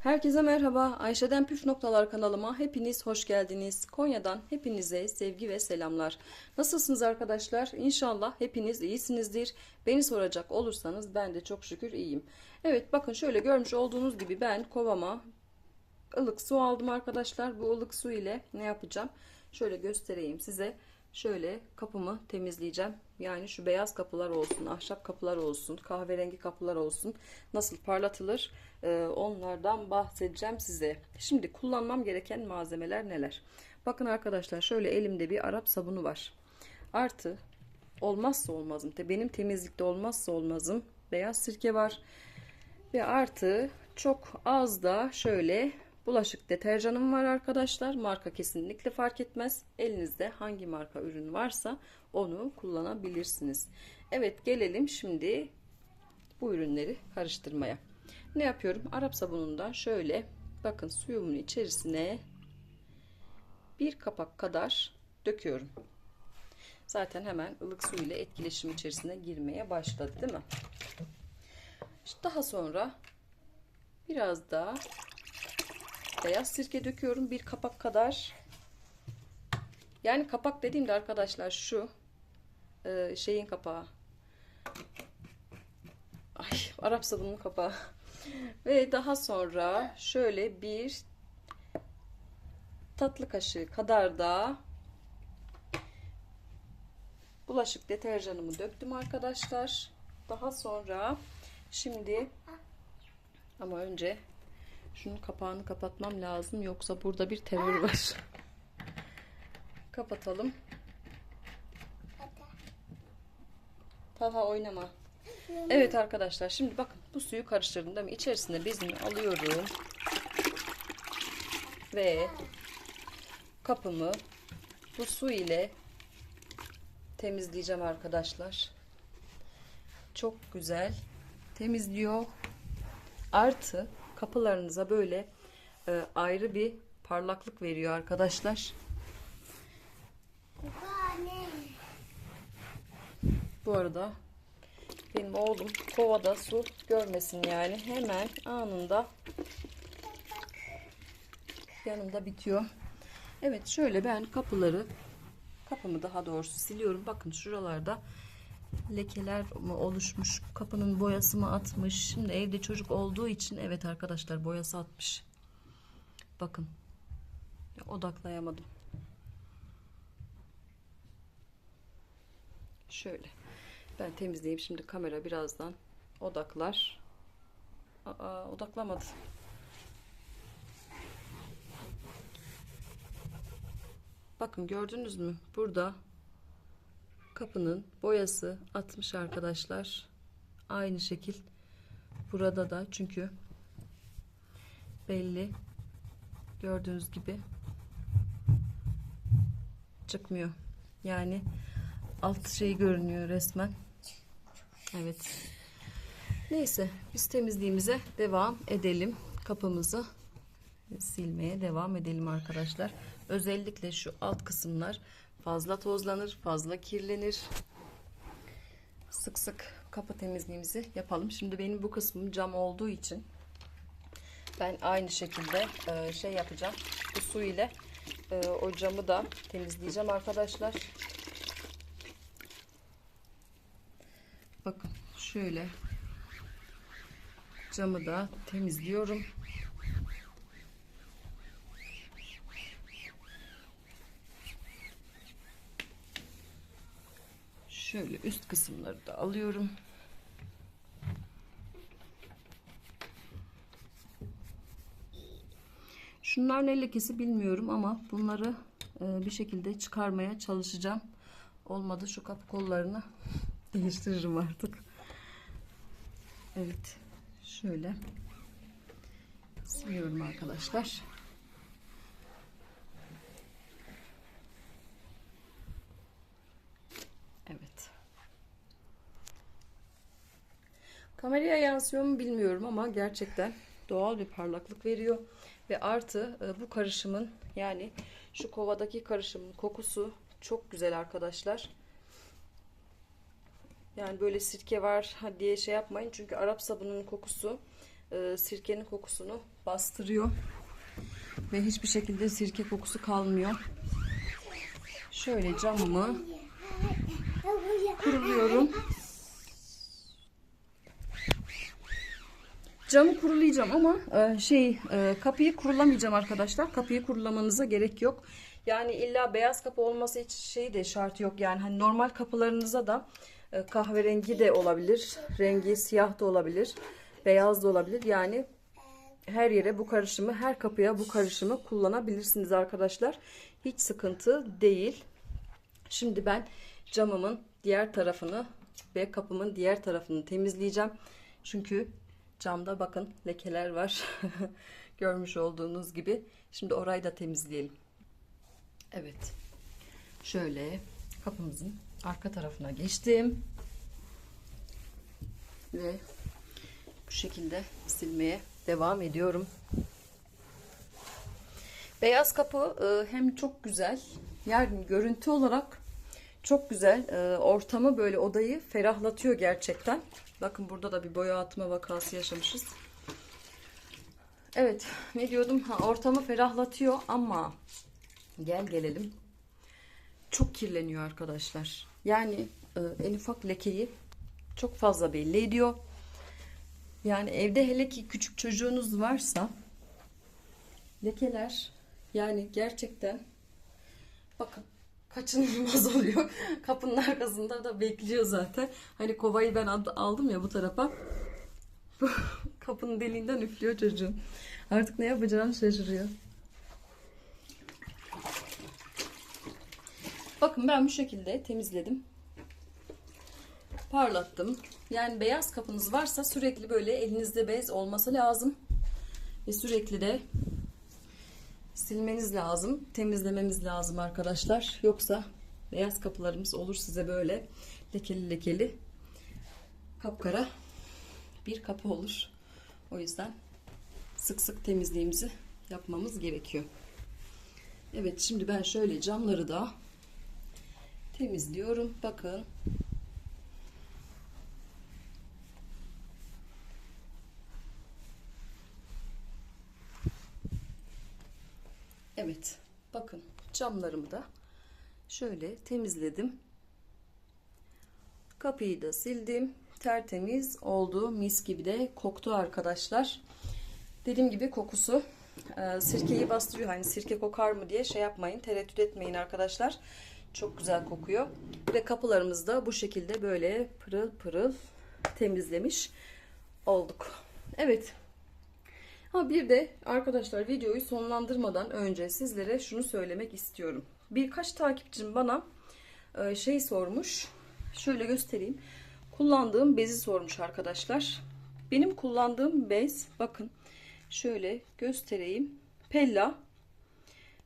Herkese merhaba. Ayşe'den Püf Noktalar kanalıma hepiniz hoş geldiniz. Konya'dan hepinize sevgi ve selamlar. Nasılsınız arkadaşlar? İnşallah hepiniz iyisinizdir. Beni soracak olursanız ben de çok şükür iyiyim. Evet bakın şöyle görmüş olduğunuz gibi ben kovama ılık su aldım arkadaşlar. Bu ılık su ile ne yapacağım? Şöyle göstereyim size. Şöyle kapımı temizleyeceğim. Yani şu beyaz kapılar olsun, ahşap kapılar olsun, kahverengi kapılar olsun. Nasıl parlatılır? Ee, onlardan bahsedeceğim size. Şimdi kullanmam gereken malzemeler neler? Bakın arkadaşlar şöyle elimde bir Arap sabunu var. Artı olmazsa olmazım. Benim temizlikte olmazsa olmazım beyaz sirke var. Ve artı çok az da şöyle bulaşık deterjanım var arkadaşlar. Marka kesinlikle fark etmez. Elinizde hangi marka ürün varsa onu kullanabilirsiniz. Evet gelelim şimdi bu ürünleri karıştırmaya. Ne yapıyorum? Arap sabununda şöyle bakın suyumun içerisine bir kapak kadar döküyorum. Zaten hemen ılık su ile etkileşim içerisine girmeye başladı değil mi? Daha sonra biraz daha beyaz sirke döküyorum bir kapak kadar. Yani kapak dediğimde arkadaşlar şu e, şeyin kapağı. Ay Arap sabunun kapağı. Ve daha sonra şöyle bir tatlı kaşığı kadar da bulaşık deterjanımı döktüm arkadaşlar. Daha sonra şimdi ama önce şunun kapağını kapatmam lazım yoksa burada bir terör var. Kapatalım. Talha oynama. Evet arkadaşlar şimdi bakın bu suyu karıştırdım değil mi? İçerisine bezimi alıyorum. Ve kapımı bu su ile temizleyeceğim arkadaşlar. Çok güzel temizliyor. Artı kapılarınıza böyle e, ayrı bir parlaklık veriyor arkadaşlar. Bu arada benim oğlum kovada su görmesin yani hemen anında yanımda bitiyor. Evet şöyle ben kapıları kapımı daha doğrusu siliyorum. Bakın şuralarda lekeler oluşmuş kapının boyası mı atmış. Şimdi evde çocuk olduğu için evet arkadaşlar boyası atmış. Bakın odaklayamadım. Şöyle. Ben temizleyeyim. Şimdi kamera birazdan odaklar. Aa, odaklamadı. Bakın gördünüz mü? Burada kapının boyası atmış arkadaşlar. Aynı şekil burada da çünkü belli gördüğünüz gibi çıkmıyor. Yani alt şey görünüyor resmen. Evet. Neyse biz temizliğimize devam edelim. Kapımızı silmeye devam edelim arkadaşlar. Özellikle şu alt kısımlar fazla tozlanır, fazla kirlenir. Sık sık kapı temizliğimizi yapalım. Şimdi benim bu kısmım cam olduğu için ben aynı şekilde e, şey yapacağım. Bu su ile e, o camı da temizleyeceğim arkadaşlar. Bakın şöyle camı da temizliyorum. Şöyle üst kısımları da alıyorum. Şunlar ne lekesi bilmiyorum ama bunları e, bir şekilde çıkarmaya çalışacağım. Olmadı şu kapı kollarını değiştiririm artık. Evet. Şöyle siliyorum arkadaşlar. Evet. Kameraya yansıyor mu bilmiyorum ama gerçekten doğal bir parlaklık veriyor. Ve artı e, bu karışımın yani şu kovadaki karışımın kokusu çok güzel arkadaşlar. Yani böyle sirke var diye şey yapmayın. Çünkü Arap sabununun kokusu e, sirkenin kokusunu bastırıyor. Ve hiçbir şekilde sirke kokusu kalmıyor. Şöyle camımı kuruluyorum. Camı kurulayacağım ama e, şey e, kapıyı kurulamayacağım arkadaşlar. Kapıyı kurulamanıza gerek yok. Yani illa beyaz kapı olması hiç şey de şart yok. Yani hani normal kapılarınıza da e, kahverengi de olabilir. Rengi siyah da olabilir. Beyaz da olabilir. Yani her yere bu karışımı, her kapıya bu karışımı kullanabilirsiniz arkadaşlar. Hiç sıkıntı değil. Şimdi ben camımın diğer tarafını ve kapımın diğer tarafını temizleyeceğim. Çünkü camda bakın lekeler var. Görmüş olduğunuz gibi. Şimdi orayı da temizleyelim. Evet. Şöyle kapımızın arka tarafına geçtim. Ve bu şekilde silmeye devam ediyorum. Beyaz kapı e, hem çok güzel yani görüntü olarak çok güzel e, ortamı böyle odayı ferahlatıyor gerçekten. Bakın burada da bir boya atma vakası yaşamışız. Evet ne diyordum ha, ortamı ferahlatıyor ama gel gelelim çok kirleniyor arkadaşlar. Yani e, en ufak lekeyi çok fazla belli ediyor. Yani evde hele ki küçük çocuğunuz varsa lekeler yani gerçekten bakın kaçınılmaz oluyor. Kapının arkasında da bekliyor zaten. Hani kovayı ben aldım ya bu tarafa. Kapının deliğinden üflüyor çocuğum. Artık ne yapacağını şaşırıyor. Bakın ben bu şekilde temizledim. Parlattım. Yani beyaz kapınız varsa sürekli böyle elinizde bez olması lazım. Ve sürekli de silmeniz lazım. Temizlememiz lazım arkadaşlar. Yoksa beyaz kapılarımız olur size böyle lekeli lekeli kapkara bir kapı olur. O yüzden sık sık temizliğimizi yapmamız gerekiyor. Evet şimdi ben şöyle camları da temizliyorum. Bakın. Evet. Bakın camlarımı da şöyle temizledim. Kapıyı da sildim. Tertemiz oldu. Mis gibi de koktu arkadaşlar. Dediğim gibi kokusu e, sirkeyi bastırıyor. Hani sirke kokar mı diye şey yapmayın. Tereddüt etmeyin arkadaşlar. Çok güzel kokuyor. Ve kapılarımızı da bu şekilde böyle pırıl pırıl temizlemiş olduk. Evet. Ha bir de arkadaşlar videoyu sonlandırmadan önce sizlere şunu söylemek istiyorum. Birkaç takipçim bana e, şey sormuş. Şöyle göstereyim. Kullandığım bezi sormuş arkadaşlar. Benim kullandığım bez bakın şöyle göstereyim. Pella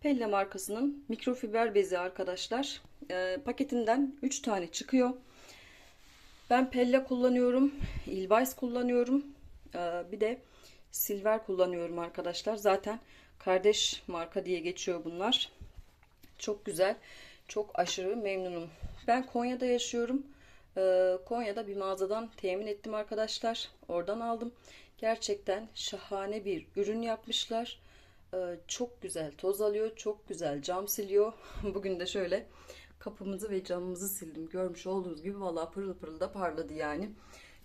Pella markasının mikrofiber bezi arkadaşlar. E, paketinden 3 tane çıkıyor. Ben Pella kullanıyorum. Ilbais kullanıyorum. E, bir de Silver kullanıyorum arkadaşlar. Zaten kardeş marka diye geçiyor bunlar. Çok güzel. Çok aşırı memnunum. Ben Konya'da yaşıyorum. E, Konya'da bir mağazadan temin ettim arkadaşlar. Oradan aldım. Gerçekten şahane bir ürün yapmışlar. Ee, çok güzel toz alıyor. Çok güzel cam siliyor. Bugün de şöyle kapımızı ve camımızı sildim. Görmüş olduğunuz gibi valla pırıl pırıl da parladı yani.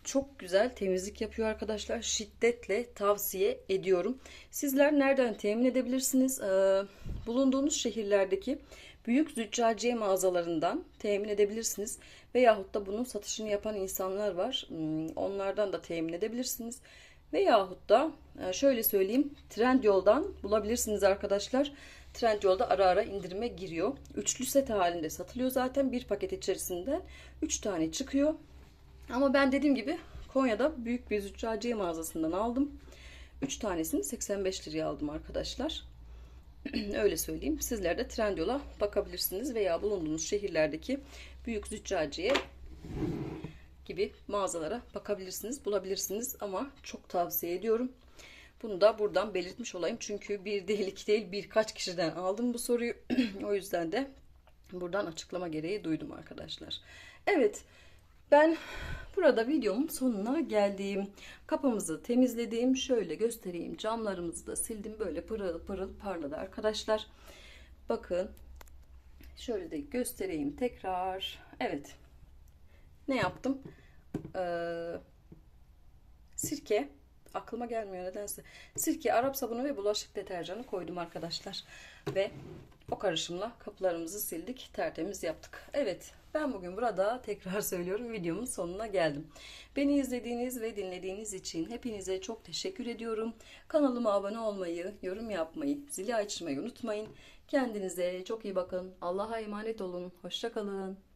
Çok güzel temizlik yapıyor arkadaşlar. Şiddetle tavsiye ediyorum. Sizler nereden temin edebilirsiniz? Ee, bulunduğunuz şehirlerdeki büyük züccaciye mağazalarından temin edebilirsiniz. Veyahut da bunun satışını yapan insanlar var. Hmm, onlardan da temin edebilirsiniz. Veyahut da e, şöyle söyleyeyim Trendyol'dan bulabilirsiniz arkadaşlar. Trendyol'da ara ara indirime giriyor. Üçlü set halinde satılıyor zaten. Bir paket içerisinde 3 tane çıkıyor. Ama ben dediğim gibi Konya'da büyük bir züccaciye mağazasından aldım. 3 tanesini 85 liraya aldım arkadaşlar. Öyle söyleyeyim. Sizler de Trendyol'a bakabilirsiniz veya bulunduğunuz şehirlerdeki büyük züccaciye gibi mağazalara bakabilirsiniz, bulabilirsiniz ama çok tavsiye ediyorum. Bunu da buradan belirtmiş olayım. Çünkü bir değil iki değil birkaç kişiden aldım bu soruyu. o yüzden de buradan açıklama gereği duydum arkadaşlar. Evet Ben burada videomun sonuna geldim. Kapımızı temizledim. Şöyle göstereyim. Camlarımızı da sildim. Böyle pırıl pırıl parladı arkadaşlar. Bakın. Şöyle de göstereyim tekrar. Evet. Ne yaptım? Ee, sirke. Aklıma gelmiyor nedense. Sirke, Arap sabunu ve bulaşık deterjanı koydum arkadaşlar. Ve o karışımla kapılarımızı sildik. Tertemiz yaptık. Evet. Ben bugün burada tekrar söylüyorum videomun sonuna geldim. Beni izlediğiniz ve dinlediğiniz için hepinize çok teşekkür ediyorum. Kanalıma abone olmayı, yorum yapmayı, zili açmayı unutmayın. Kendinize çok iyi bakın. Allah'a emanet olun. Hoşçakalın.